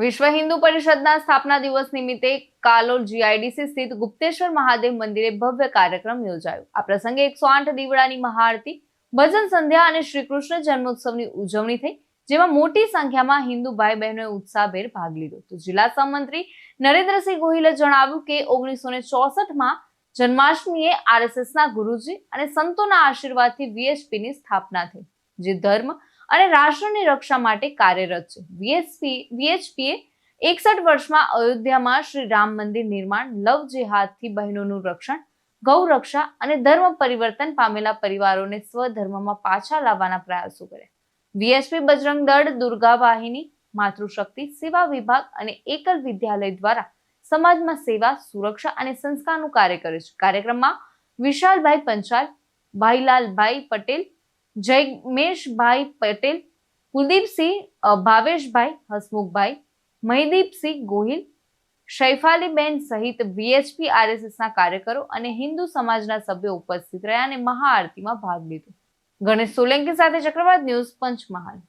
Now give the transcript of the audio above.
વિશ્વ હિન્દુ પરિષદના સ્થાપના દિવસ નિમિત્તે કાલોલ જીઆઈડીસી સ્થિત ગુપ્તેશ્વર મહાદેવ મંદિરે ભવ્ય કાર્યક્રમ યોજાયો. આ પ્રસંગે એકસો દીવડાની મહાઆરતી, ભજન સંધ્યા અને શ્રી જન્મોત્સવની ઉજવણી થઈ, જેમાં મોટી સંખ્યામાં હિન્દુ ભાઈ બહેનોએ ઉત્સાહભેર ભાગ લીધો. તો જિલ્લા સહમંત્રી નરેન્દ્રસિંહ ગોહિલે જણાવ્યું કે ઓગણીસો ને ચોસઠમાં જન્માષ્ટમીએ આરએસએસના ગુરુજી અને સંતોના આશીર્વાદથી વીએચપીની સ્થાપના થઈ, જે ધર્મ અને રાષ્ટ્રની રક્ષા માટે કાર્યરત છે. વીએસપી વીએચપીએ એકસઠ વર્ષમાં અયોધ્યામાં શ્રી રામ મંદિર નિર્માણ, લવ જેહાદથી બહેનોનું રક્ષણ ગૌરક્ષા અને ધર્મ પરિવર્તન પામેલા પરિવારોને સ્વધર્મમાં પાછા લાવવાના પ્રયાસો કર્યા. વીએચપી બજરંગ દળ, દુર્ગા વાહિની, માતૃશક્તિ, સેવા વિભાગ અને એકલ વિદ્યાલય દ્વારા સમાજમાં સેવા, સુરક્ષા અને સંસ્કારનું કાર્ય કરે છે. કાર્યક્રમમાં વિશાલભાઈ પંચાલ, ભાઈલાલભાઈ પટેલ જયમેશભાઈ પટેલ, કુલદીપસિંહ ભાવેશભાઈ, હસમુખભાઈ મહીદીપસિંહ ગોહિલ, શૈફાલીબેન સહિત વીએચપી આરએસએસના કાર્યકરો અને હિન્દુ સમાજના સભ્યો ઉપસ્થિત રહ્યા અને મહાઆરતીમાં ભાગ લીધો. ગણેશ સોલંકી સાથે ચક્રવાત ન્યૂઝ પંચમહાલ.